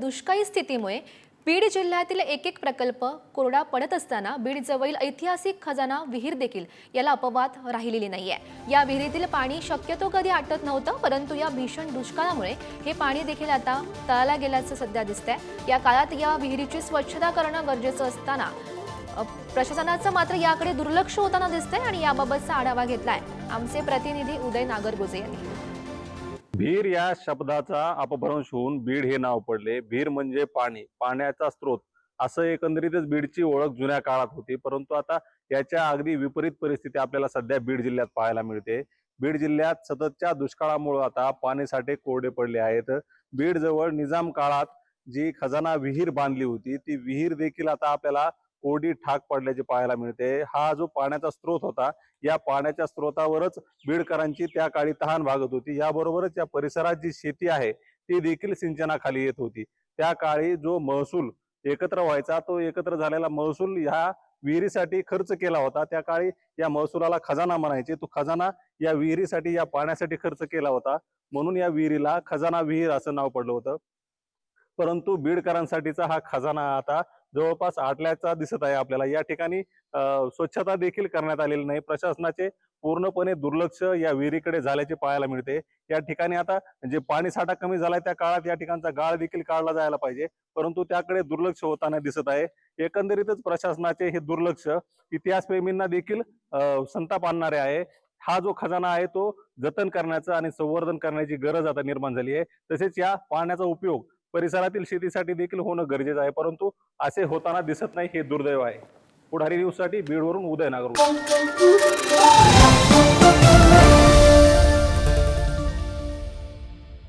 दुष्काळी स्थितीमुळे बीड जिल्ह्यातील एक एक प्रकल्प कोरडा पडत असताना बीडजवळील ऐतिहासिक खजाना विहीर देखील याला अपवाद राहिलेली नाहीये. या विहिरीतील पाणी शक्यतो कधी आटत नव्हतं परंतु या भीषण दुष्काळामुळे हे पाणी देखील आता तळाला गेल्याचं सध्या दिसतंय. या काळात या विहिरीची स्वच्छता करणं गरजेचं असताना प्रशासनाचं मात्र याकडे दुर्लक्ष होताना दिसतंय आणि याबाबतचा आढावा घेतलाय. आमचे प्रतिनिधी उदय नागरगोजे यांनी. भीर या शब्दाचा अपभ्रंश होऊन बीड हे नाव पडले. भीर म्हणजे पाणी पाण्याचा स्रोत. असं एकंदरीतच बीडची ओळख जुन्या काळात होती. परंतु आता याच्या अगदी विपरीत परिस्थिती आपल्याला सध्या बीड जिल्ह्यात पाहायला मिळते. बीड जिल्ह्यात सततच्या दुष्काळामुळे आता पाणीसाठे कोरडे पडले आहेत. बीड जवळ निजाम काळात जी खजाना विहीर बांधली होती ती विहीर देखील आता आपल्याला कोरडी ठाक पडल्याचे पाहायला मिळते. हा जो पाण्याचा स्रोत होता या पाण्याच्या स्रोतावरच बीडकरांची त्या काळी तहान भागत होती. याबरोबरच या परिसरात जी शेती आहे ती देखील सिंचनाखाली येत होती. त्या काळी जो महसूल एकत्र व्हायचा तो एकत्र झालेला महसूल ह्या विहिरीसाठी खर्च केला होता. त्या काळी या महसुलाला खजाना म्हणायचे. तो खजाना या विहिरीसाठी या पाण्यासाठी खर्च केला होता. म्हणून या विहिरीला खजाना विहीर असं नाव पडलं होतं. परंतु बीडकरांसाठीचा हा खजाना आता जवळपास आटल्याचा दिसत आहे आपल्याला. या ठिकाणी अं, स्वच्छता देखील करण्यात आलेली नाही. प्रशासनाचे पूर्णपणे दुर्लक्ष या विहिरीकडे झाल्याचे पाहायला मिळते. या ठिकाणी आता जे पाणी साठा कमी झालाय त्या काळात या ठिकाणचा गाळ देखील काढला जायला पाहिजे. परंतु त्याकडे दुर्लक्ष होताना दिसत आहे. एकंदरीतच प्रशासनाचे हे दुर्लक्ष इतिहासप्रेमींना देखील अं, संताप आणणारे आहे. हा जो खजाना आहे तो जतन करण्याचा आणि संवर्धन करण्याची गरज आता निर्माण झाली आहे. तसेच या पाण्याचा उपयोग परिसरातील शेतीसाठी देखील होणं गरजेचं आहे परंतु असे होताना दिसत नाही हे दुर्दैव आहे. पुढारी न्यूजसाठी बीडवरून उदय नागरू